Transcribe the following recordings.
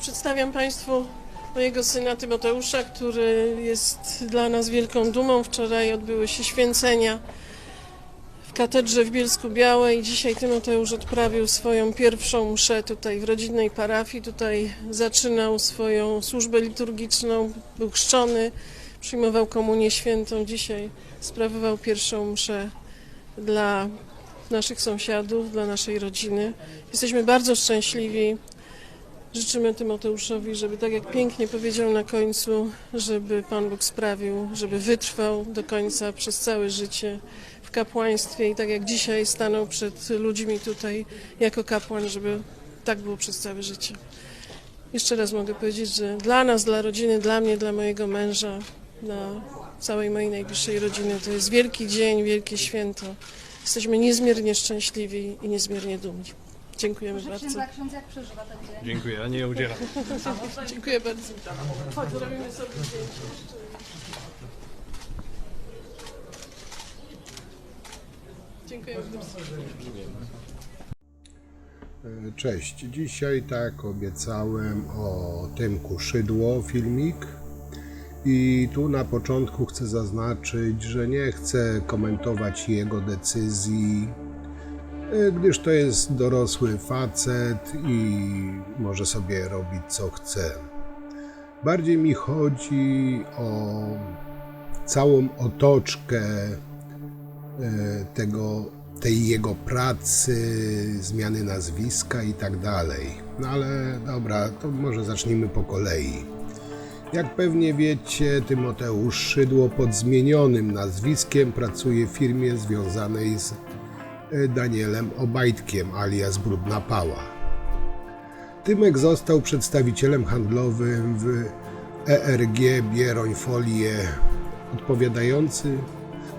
Przedstawiam Państwu mojego syna Tymoteusza, który jest dla nas wielką dumą. Wczoraj odbyły się święcenia w katedrze w Bielsku Białej. Dzisiaj Tymoteusz odprawił swoją pierwszą mszę tutaj w rodzinnej parafii. Tutaj zaczynał swoją służbę liturgiczną, był chrzczony, przyjmował komunię świętą. Dzisiaj sprawował pierwszą mszę dla naszych sąsiadów, dla naszej rodziny. Jesteśmy bardzo szczęśliwi. Życzymy Tymoteuszowi, żeby tak jak pięknie powiedział na końcu, żeby Pan Bóg sprawił, żeby wytrwał do końca przez całe życie w kapłaństwie i tak jak dzisiaj stanął przed ludźmi tutaj jako kapłan, żeby tak było przez całe życie. Jeszcze raz mogę powiedzieć, że dla nas, dla rodziny, dla mnie, dla mojego męża, dla całej mojej najbliższej rodziny to jest wielki dzień, wielkie święto. Jesteśmy niezmiernie szczęśliwi i niezmiernie dumni. Dziękujemy Proszę bardzo. księdza, ksiądz jak przeżywa ten dzień? Dziękuję, ja nie udzielam. Dziękuję bardzo. Chodź, zrobimy sobie zdjęcie. Dziękuję bardzo. Cześć, dzisiaj tak obiecałem o Tymku Szydło filmik i tu na początku chcę zaznaczyć, że nie chcę komentować jego decyzji, e, gdyż to jest dorosły facet i może sobie robić co chce. Bardziej mi chodzi o całą otoczkę e, tego, tej jego pracy, zmiany nazwiska i tak dalej. No ale dobra, to może zacznijmy po kolei. Jak pewnie wiecie, Tymoteusz Szydło pod zmienionym nazwiskiem pracuje w firmie związanej z e, Danielem Obajtkiem alias Brudna Pała. Tymek został przedstawicielem handlowym w ERG Bieroń Folie odpowiadający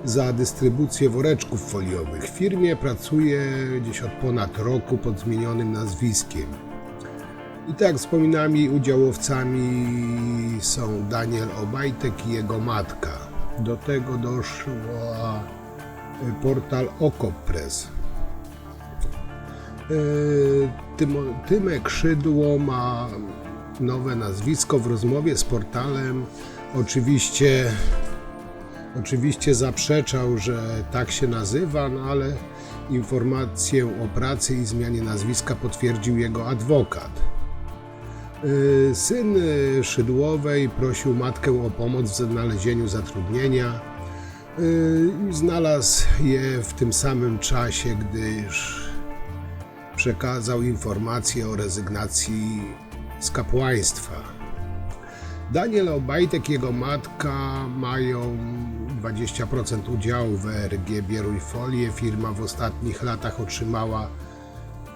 za dystrybucję woreczków foliowych. W firmie pracuje gdzieś od ponad roku pod zmienionym nazwiskiem. I tak jej udziałowcami są Daniel Obajtek i jego matka. Do tego doszła portal Okopres. Tymo- Tymek Szydło ma nowe nazwisko w rozmowie z portalem. Oczywiście Oczywiście zaprzeczał, że tak się nazywa, no ale informację o pracy i zmianie nazwiska potwierdził jego adwokat. Yy, Syn Szydłowej prosił matkę o pomoc w znalezieniu zatrudnienia. I Znalazł je w tym samym czasie, gdyż przekazał informację o rezygnacji z kapłaństwa. Daniel Obajtek i jego matka mają 20% udziału w ERG Bieruj Folię. Firma w ostatnich latach otrzymała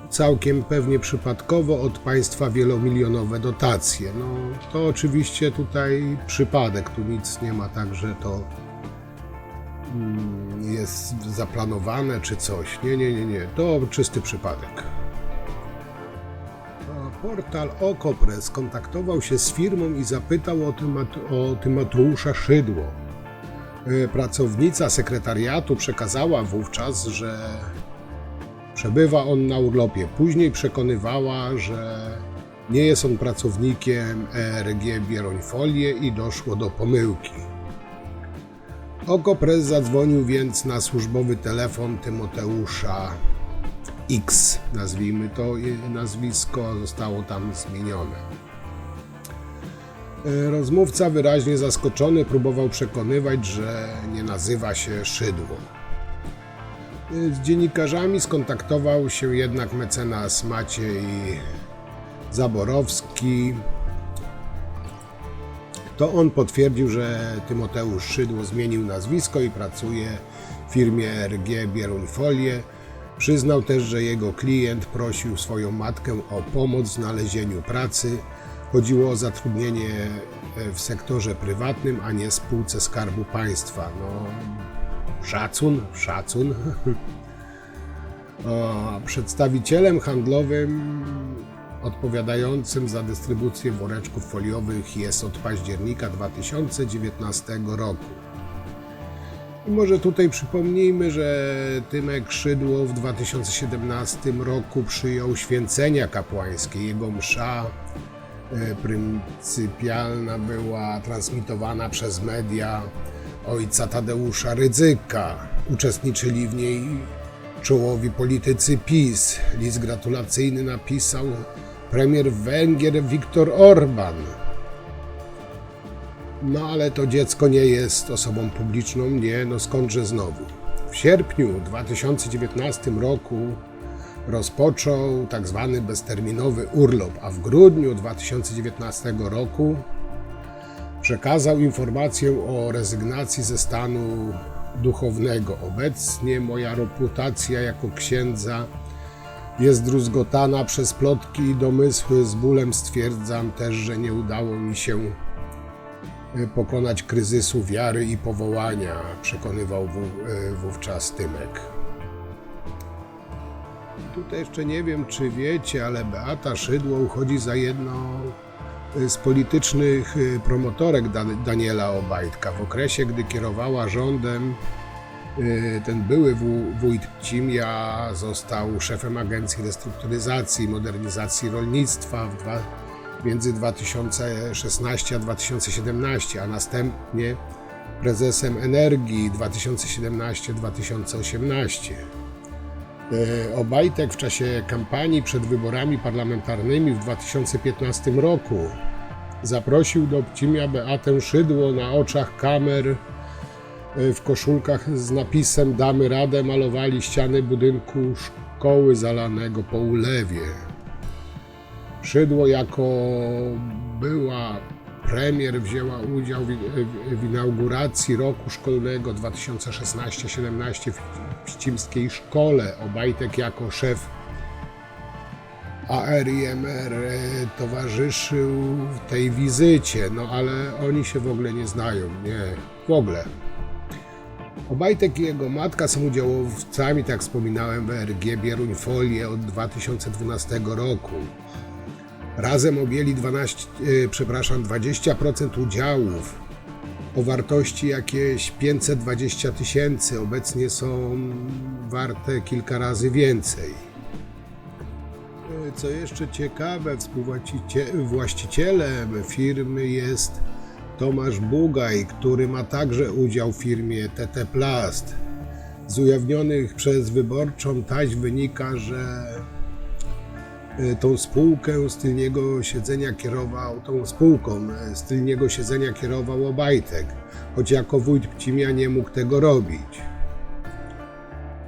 całkiem pewnie przypadkowo od państwa wielomilionowe dotacje. No to oczywiście tutaj przypadek, tu nic nie ma tak, że to jest zaplanowane czy coś. Nie, nie, nie, nie, to czysty przypadek. Portal Okopres kontaktował się z firmą i zapytał o, Tymat- o Tymoteusza Szydło. E, Pracownica sekretariatu przekazała wówczas, że przebywa on na urlopie. Później przekonywała, że nie jest on pracownikiem ERG Bieroń Folie i doszło do pomyłki. Okopres zadzwonił więc na służbowy telefon Tymoteusza X, nazwijmy to nazwisko, zostało tam zmienione. E, Rozmówca wyraźnie zaskoczony próbował przekonywać, że nie nazywa się Szydło. E, Z dziennikarzami skontaktował się jednak mecenas Maciej Zaborowski. To on potwierdził, że Tymoteusz Szydło zmienił nazwisko i pracuje w firmie RG Bieruń Folie. Przyznał też, że jego klient prosił swoją matkę o pomoc w znalezieniu pracy. Chodziło o zatrudnienie e, w sektorze prywatnym, a nie spółce Skarbu Państwa. No, szacun, szacun. O, przedstawicielem handlowym odpowiadającym za dystrybucję woreczków foliowych jest od października 2019 roku. I może tutaj przypomnijmy, że Tymek Szydło w 2017 roku przyjął święcenia kapłańskie. Jego msza e, pryncypialna była transmitowana przez media ojca Tadeusza Rydzyka. Uczestniczyli w niej czołowi politycy PiS. List gratulacyjny napisał premier Węgier Viktor Orban. No ale to dziecko nie jest osobą publiczną, nie, no skądże znowu. W sierpniu 2019 roku rozpoczął tak zwany bezterminowy urlop, a w grudniu 2019 roku przekazał informację o rezygnacji ze stanu duchownego. Obecnie moja reputacja jako księdza jest druzgotana przez plotki i domysły. Z bólem stwierdzam też, że nie udało mi się e, pokonać kryzysu wiary i powołania, przekonywał e, wówczas Tymek. Tutaj jeszcze nie wiem, czy wiecie, ale Beata Szydło uchodzi za jedną z politycznych promotorek Dan- Daniela Obajtka. W okresie, gdy kierowała rządem, ten były wó- wójt Pcimia został szefem Agencji Restrukturyzacji i Modernizacji Rolnictwa dwa, między 2016 a 2017, a następnie prezesem Energii 2017-2018. E, Obajtek w czasie kampanii przed wyborami parlamentarnymi w 2015 roku zaprosił do Pcimia Beatę Szydło na oczach kamer w koszulkach z napisem Damy radę malowali ściany budynku szkoły zalanego po ulewie. Szydło jako była premier wzięła udział w, inauguracji roku szkolnego 2016-17 w Pcimskiej Szkole. Obajtek jako szef ARIMR e, towarzyszył tej wizycie, no ale oni się w ogóle nie znają, nie, w ogóle. Obajtek i jego matka są udziałowcami, tak wspominałem, w RG Bieruń Folię od 2012 roku. Razem objęli 12, e, przepraszam, 20% udziałów o wartości jakieś 520 tysięcy. Obecnie są warte kilka razy więcej. E, Co jeszcze ciekawe, współwłaścicie- właścicielem firmy jest Tomasz Bugaj, który ma także udział w firmie TT Plast. Z ujawnionych przez wyborczą taśm wynika, że e, tą spółkę z tylniego siedzenia kierował, tą spółką e, z tylniego siedzenia kierował Obajtek, choć jako wójt Pcimia nie mógł tego robić.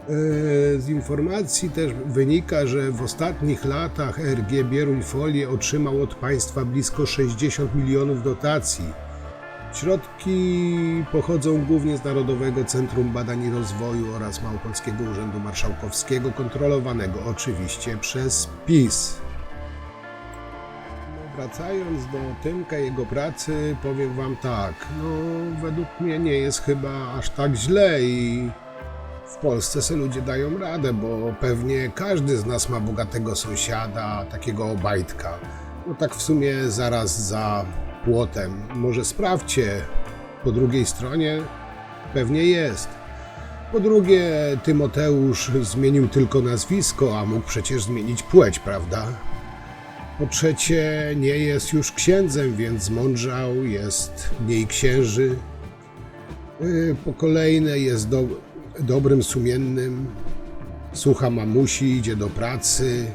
E, Z informacji też wynika, że w ostatnich latach RG Bieruń Folię otrzymał od państwa blisko 60 milionów dotacji. Środki pochodzą głównie z Narodowego Centrum Badań i Rozwoju oraz Małopolskiego Urzędu Marszałkowskiego, kontrolowanego oczywiście przez PiS. No, wracając do Tymka jego pracy, powiem Wam tak, no według mnie nie jest chyba aż tak źle i w Polsce se ludzie dają radę, bo pewnie każdy z nas ma bogatego sąsiada, takiego obajtka. No tak w sumie zaraz za płotem. Może sprawdźcie, po drugiej stronie pewnie jest. Po drugie, Tymoteusz zmienił tylko nazwisko, a mógł przecież zmienić płeć, prawda? Po trzecie, nie jest już księdzem, więc zmądrzał, jest mniej księży. Y, Po kolejne, jest do, dobrym, sumiennym, słucha mamusi, idzie do pracy,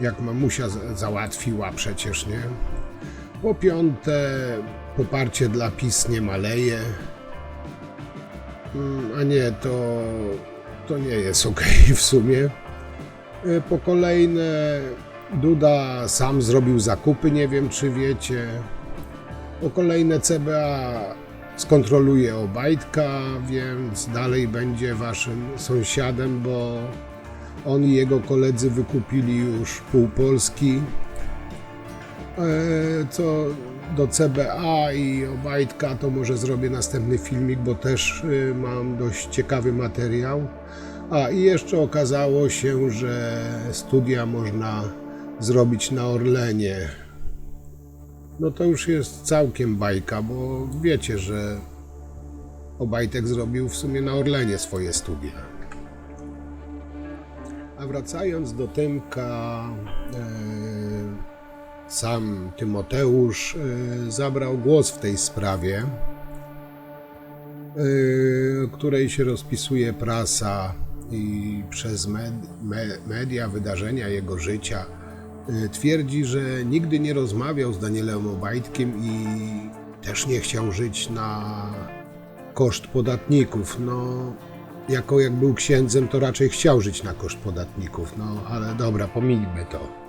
jak mamusia za- załatwiła przecież, nie? Po piąte, poparcie dla PiS nie maleje. Mm, A nie, to, to nie jest okej w sumie. Y, Po kolejne, Duda sam zrobił zakupy, nie wiem czy wiecie. Po kolejne, CBA skontroluje Obajtka, więc dalej będzie waszym sąsiadem, bo on i jego koledzy wykupili już pół Polski. E, Co do CBA i Obajtka, to może zrobię następny filmik, bo też y, mam dość ciekawy materiał. A i jeszcze okazało się, że studia można zrobić na Orlenie. No to już jest całkiem bajka, bo wiecie, że Obajtek zrobił w sumie na Orlenie swoje studia. A wracając do Tymka, e, Sam Tymoteusz y, zabrał głos w tej sprawie, y, której się rozpisuje prasa i przez med, me, media, wydarzenia jego życia. Y, Twierdzi, że nigdy nie rozmawiał z Danielem Obajtkiem i też nie chciał żyć na koszt podatników. No, jako jak był księdzem, to raczej chciał żyć na koszt podatników. No, ale dobra, pomijmy to.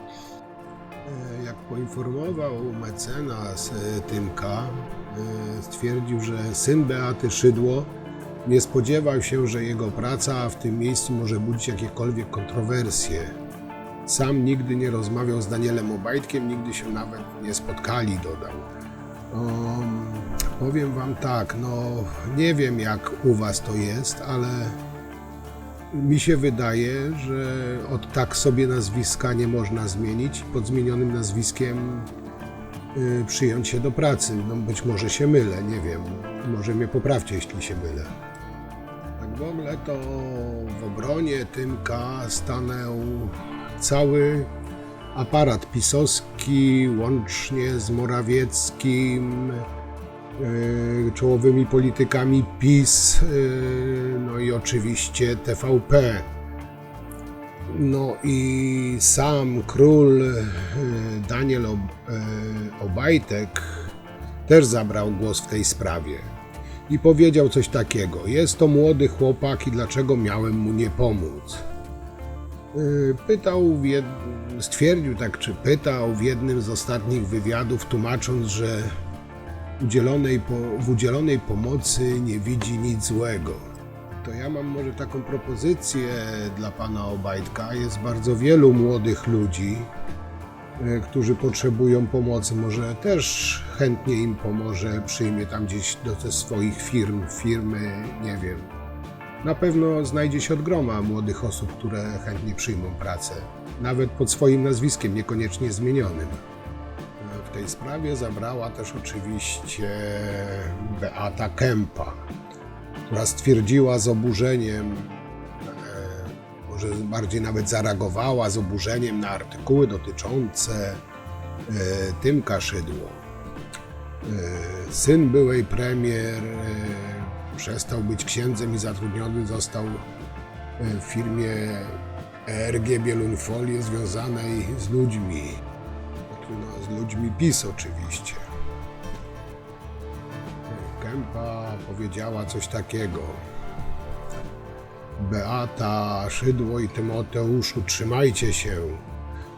E, Jak poinformował mecenas e, Tymka, e, stwierdził, że syn Beaty Szydło nie spodziewał się, że jego praca w tym miejscu może budzić jakiekolwiek kontrowersje. Sam nigdy nie rozmawiał z Danielem Obajtkiem, nigdy się nawet nie spotkali, dodał. Um, powiem wam tak, no nie wiem jak u was to jest, ale mi się wydaje, że od tak sobie nazwiska nie można zmienić. Pod zmienionym nazwiskiem y, przyjąć się do pracy. No być może się mylę, nie wiem. Może mnie poprawcie, jeśli się mylę. Tak w ogóle to w obronie Tymka stanął cały aparat pisowski, łącznie z Morawieckim, y, czołowymi politykami PiS, y, no i oczywiście TVP. No i sam król y, Daniel y, Obajtek też zabrał głos w tej sprawie i powiedział coś takiego: Jest to młody chłopak i dlaczego miałem mu nie pomóc? Pytał, stwierdził tak, czy pytał w jednym z ostatnich wywiadów, tłumacząc, że udzielonej po... w udzielonej pomocy nie widzi nic złego. To ja mam może taką propozycję dla pana Obajtka. Jest bardzo wielu młodych ludzi, y, którzy potrzebują pomocy. Może też chętnie im pomoże, przyjmie tam gdzieś do swoich firm, firmy, nie wiem. Na pewno znajdzie się od groma młodych osób, które chętnie przyjmą pracę, nawet pod swoim nazwiskiem, niekoniecznie zmienionym. Tej sprawie zabrała też oczywiście Beata Kępa, która stwierdziła z oburzeniem, e, może bardziej nawet zareagowała z oburzeniem na artykuły dotyczące e, Tymka Szydło. E, Syn byłej premier przestał być księdzem i zatrudniony został w firmie ERG Bieluń Folie związanej z ludźmi. No, z ludźmi PiS oczywiście. Kępa powiedziała coś takiego. Beata, Szydło i Tymoteuszu, trzymajcie się.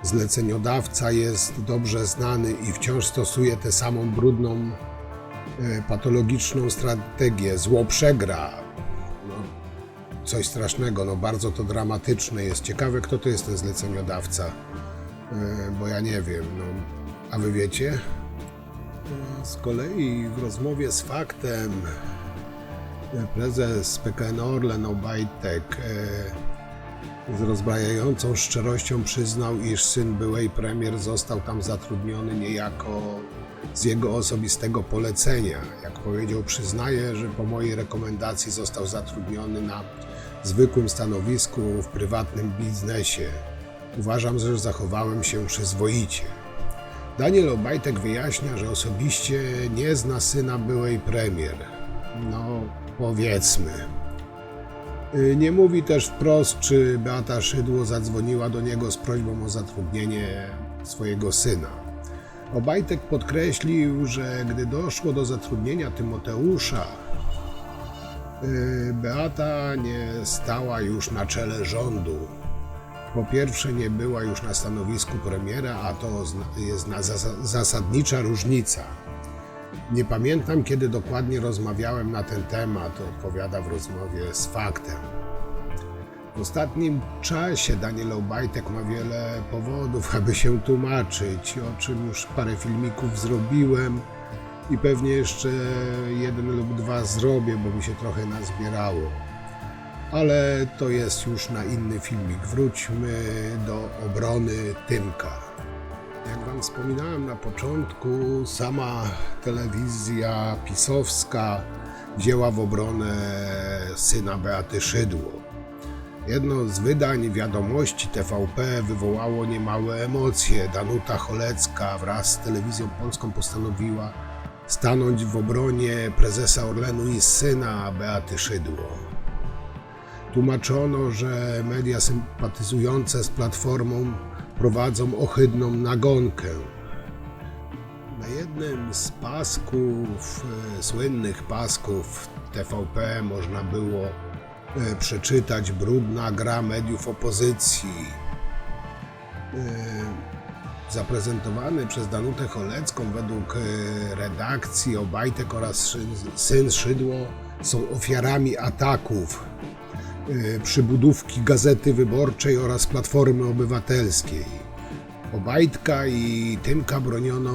Zleceniodawca jest dobrze znany i wciąż stosuje tę samą brudną e, patologiczną strategię. Zło przegra. No, coś strasznego, no bardzo to dramatyczne jest. Ciekawe, kto to jest ten zleceniodawca, bo ja nie wiem. No, a wy wiecie? E, Z kolei w rozmowie z faktem e, prezes PKN Orlen Obajtek e, z rozbrajającą szczerością przyznał, iż syn byłej premier został tam zatrudniony niejako z jego osobistego polecenia. Jak powiedział, przyznaje, że po mojej rekomendacji został zatrudniony na zwykłym stanowisku w prywatnym biznesie. Uważam, że zachowałem się przyzwoicie. Daniel Obajtek wyjaśnia, że osobiście nie zna syna byłej premier. No, powiedzmy. Y, Nie mówi też wprost, czy Beata Szydło zadzwoniła do niego z prośbą o zatrudnienie swojego syna. Obajtek podkreślił, że gdy doszło do zatrudnienia Tymoteusza, y, Beata nie stała już na czele rządu. Po pierwsze, nie była już na stanowisku premiera, a to jest zasadnicza różnica. Nie pamiętam, kiedy dokładnie rozmawiałem na ten temat, odpowiada w rozmowie z faktem. W ostatnim czasie Daniel Obajtek ma wiele powodów, aby się tłumaczyć, o czym już parę filmików zrobiłem i pewnie jeszcze jeden lub dwa zrobię, bo mi się trochę nazbierało. Ale to jest już na inny filmik. Wróćmy do obrony Tymka. Jak Wam wspominałem na początku, sama telewizja pisowska wzięła w obronę syna Beaty Szydło. Jedno z wydań wiadomości TVP wywołało niemałe emocje. Danuta Cholecka wraz z telewizją polską postanowiła stanąć w obronie prezesa Orlenu i syna Beaty Szydło. Tłumaczono, że media sympatyzujące z Platformą prowadzą ohydną nagonkę. Na jednym z pasków, e, słynnych pasków TVP można było e, przeczytać brudna gra mediów opozycji. E, Zaprezentowany przez Danutę Cholecką według redakcji Obajtek oraz syn Szydło są ofiarami ataków przybudówki Gazety Wyborczej oraz Platformy Obywatelskiej. Obajtka i Tymka broniono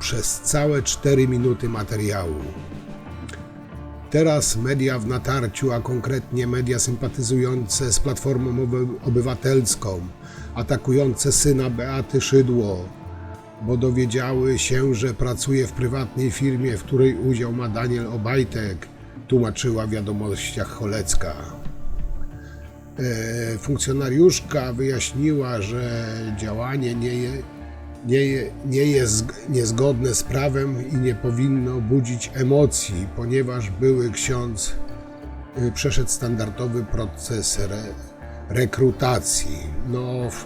przez całe 4 minuty materiału. Teraz media w natarciu, a konkretnie media sympatyzujące z Platformą Oby- Obywatelską, atakujące syna Beaty Szydło, bo dowiedziały się, że pracuje w prywatnej firmie, w której udział ma Daniel Obajtek, tłumaczyła w wiadomościach Cholecka. E, Funkcjonariuszka wyjaśniła, że działanie nie, je, nie, je, nie jest niezgodne z prawem i nie powinno budzić emocji, ponieważ były ksiądz y, przeszedł standardowy proces re, rekrutacji. No, w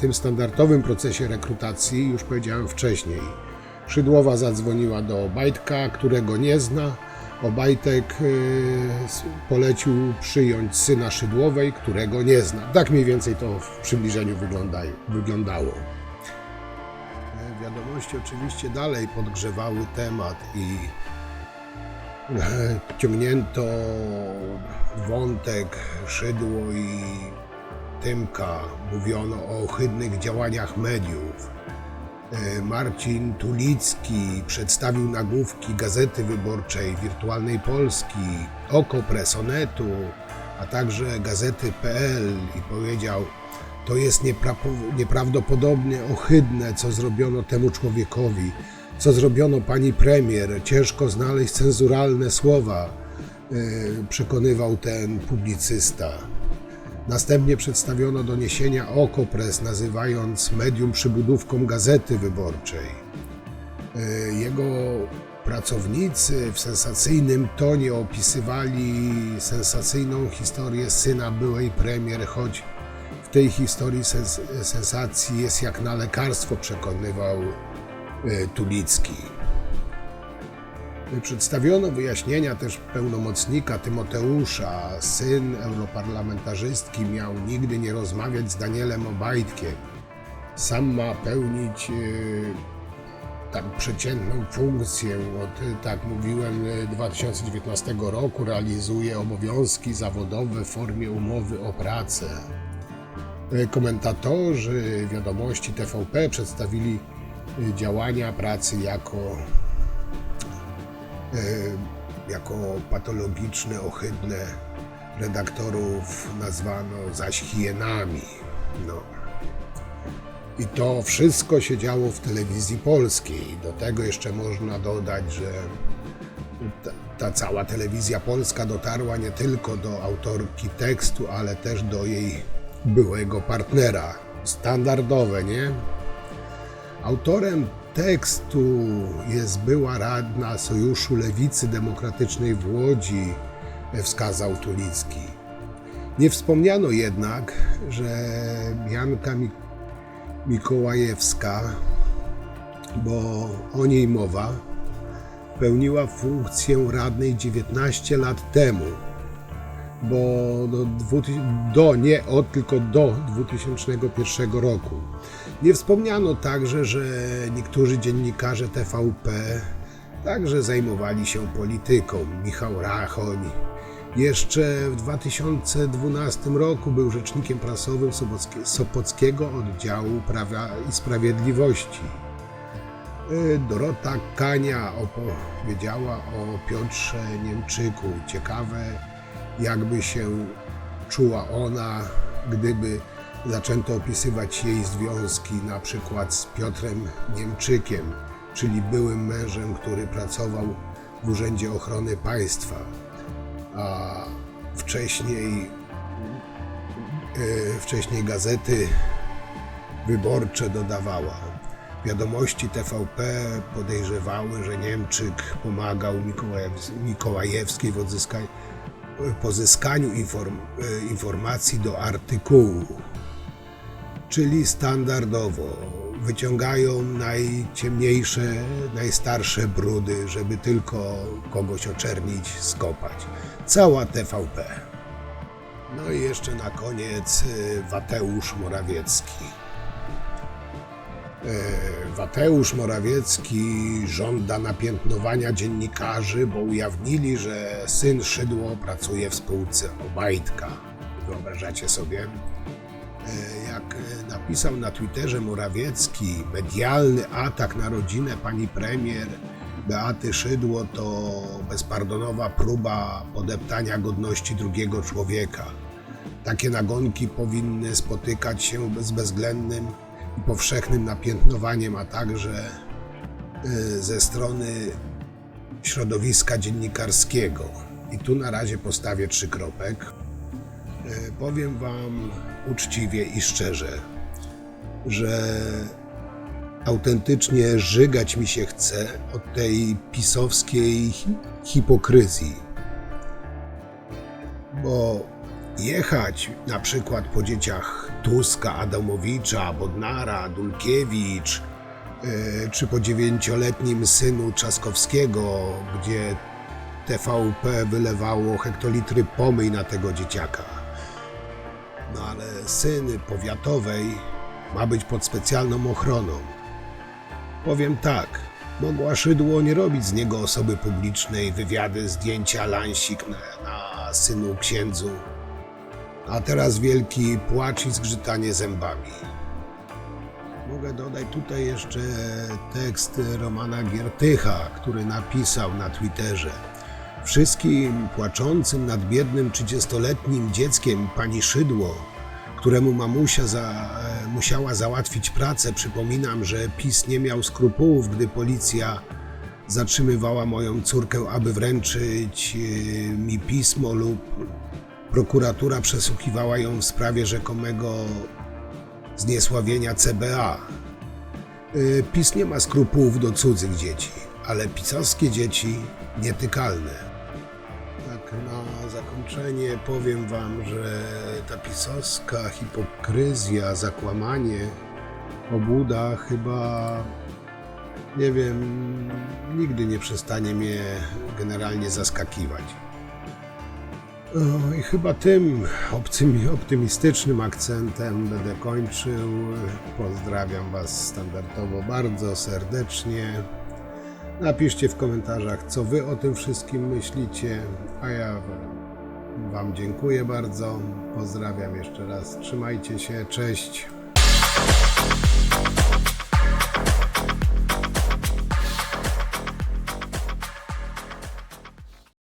tym standardowym procesie rekrutacji, już powiedziałem wcześniej, Szydłowa zadzwoniła do Obajtka, którego nie zna. Obajtek y, polecił przyjąć syna Szydłowej, którego nie zna. Tak mniej więcej to w przybliżeniu wygląda, wyglądało. Wiadomości oczywiście dalej podgrzewały temat i e, ciągnięto wątek Szydło i Tymka. Mówiono o ohydnych działaniach mediów. E, Marcin Tulicki przedstawił nagłówki Gazety Wyborczej, Wirtualnej Polski, Oko Presonetu, a także Gazety.pl i powiedział to jest niepra- nieprawdopodobnie ohydne, co zrobiono temu człowiekowi, co zrobiono pani premier. Ciężko znaleźć cenzuralne słowa, e, przekonywał ten publicysta. Następnie przedstawiono doniesienia Okopres, nazywając medium przybudówką Gazety Wyborczej. E, Jego pracownicy w sensacyjnym tonie opisywali sensacyjną historię syna byłej premier, choć w tej historii sens sensacji jest jak na lekarstwo, przekonywał e, Tulicki. Przedstawiono wyjaśnienia też pełnomocnika Tymoteusza. Syn europarlamentarzystki miał nigdy nie rozmawiać z Danielem Obajtkiem. Sam ma pełnić tak przeciętną funkcję. Od, tak mówiłem, e, 2019 roku realizuje obowiązki zawodowe w formie umowy o pracę. Komentatorzy wiadomości TVP przedstawili działania pracy jako jako patologiczne, ohydne. Redaktorów nazwano zaś hienami. No. I to wszystko się działo w telewizji polskiej. Do tego jeszcze można dodać, że ta, ta cała telewizja polska dotarła nie tylko do autorki tekstu, ale też do jej byłego partnera. Standardowe, nie? Autorem tekstu jest była radna Sojuszu Lewicy Demokratycznej w Łodzi, wskazał Tulicki. Nie wspomniano jednak, że Janka Mi- Mikołajewska, bo o niej mowa, pełniła funkcję radnej 19 lat temu, bo do, do nie od, tylko do 2001 roku. Nie wspomniano także, że niektórzy dziennikarze TVP także zajmowali się polityką. Michał Rachoń jeszcze w 2012 roku był rzecznikiem prasowym Sopockiego Oddziału Prawa i Sprawiedliwości. Y, Dorota Kania opowiedziała o Piotrze Niemczyku. Ciekawe, jakby się czuła ona, gdyby zaczęto opisywać jej związki na przykład z Piotrem Niemczykiem, czyli byłym mężem, który pracował w Urzędzie Ochrony Państwa, a wcześniej e, wcześniej gazety wyborcze dodawała. Wiadomości TVP podejrzewały, że Niemczyk pomagał Mikołajew- Mikołajewskiej w odzyskaniu, pozyskaniu inform, e, informacji do artykułu. Czyli standardowo wyciągają najciemniejsze, najstarsze brudy, żeby tylko kogoś oczernić, skopać. Cała TVP. No i jeszcze na koniec y, Wateusz Morawiecki. E, Wateusz Morawiecki żąda napiętnowania dziennikarzy, bo ujawnili, że syn Szydło pracuje w spółce Obajtka. Wyobrażacie sobie? E, Jak e, napisał na Twitterze Morawiecki, medialny atak na rodzinę pani premier Beaty Szydło to bezpardonowa próba podeptania godności drugiego człowieka. Takie nagonki powinny spotykać się z bezwzględnym i powszechnym napiętnowaniem, a także e, ze strony środowiska dziennikarskiego. I tu na razie postawię trzy kropek. E, Powiem Wam uczciwie i szczerze, że autentycznie żygać mi się chce od tej pisowskiej hi- hipokryzji. Bo jechać na przykład po dzieciach Tuska, Adamowicza, Bodnara, Dulkiewicz, e, czy po dziewięcioletnim synu Trzaskowskiego, gdzie TVP wylewało hektolitry pomyj na tego dzieciaka. No ale syn powiatowej ma być pod specjalną ochroną. Powiem tak, mogła Szydło nie robić z niego osoby publicznej, wywiady, zdjęcia, lansik na, na synu księdzu. A teraz wielki płacz i zgrzytanie zębami. Mogę dodać tutaj jeszcze tekst Romana Giertycha, który napisał na Twitterze. Wszystkim płaczącym nad biednym 30-letnim dzieckiem pani Szydło, któremu mamusia za, e, musiała załatwić pracę, przypominam, że PiS nie miał skrupułów, gdy policja zatrzymywała moją córkę, aby wręczyć e, mi pismo lub prokuratura przesłuchiwała ją w sprawie rzekomego zniesławienia CBA. Y, PiS nie ma skrupułów do cudzych dzieci, ale pisowskie dzieci nietykalne. Tak na zakończenie powiem wam, że ta pisowska hipokryzja, zakłamanie, obłuda chyba, nie wiem, nigdy nie przestanie mnie generalnie zaskakiwać. O, I chyba tym optymi- optymistycznym akcentem będę kończył. Pozdrawiam Was standardowo bardzo serdecznie. Napiszcie w komentarzach, co Wy o tym wszystkim myślicie, a ja Wam dziękuję bardzo. Pozdrawiam jeszcze raz. Trzymajcie się, cześć.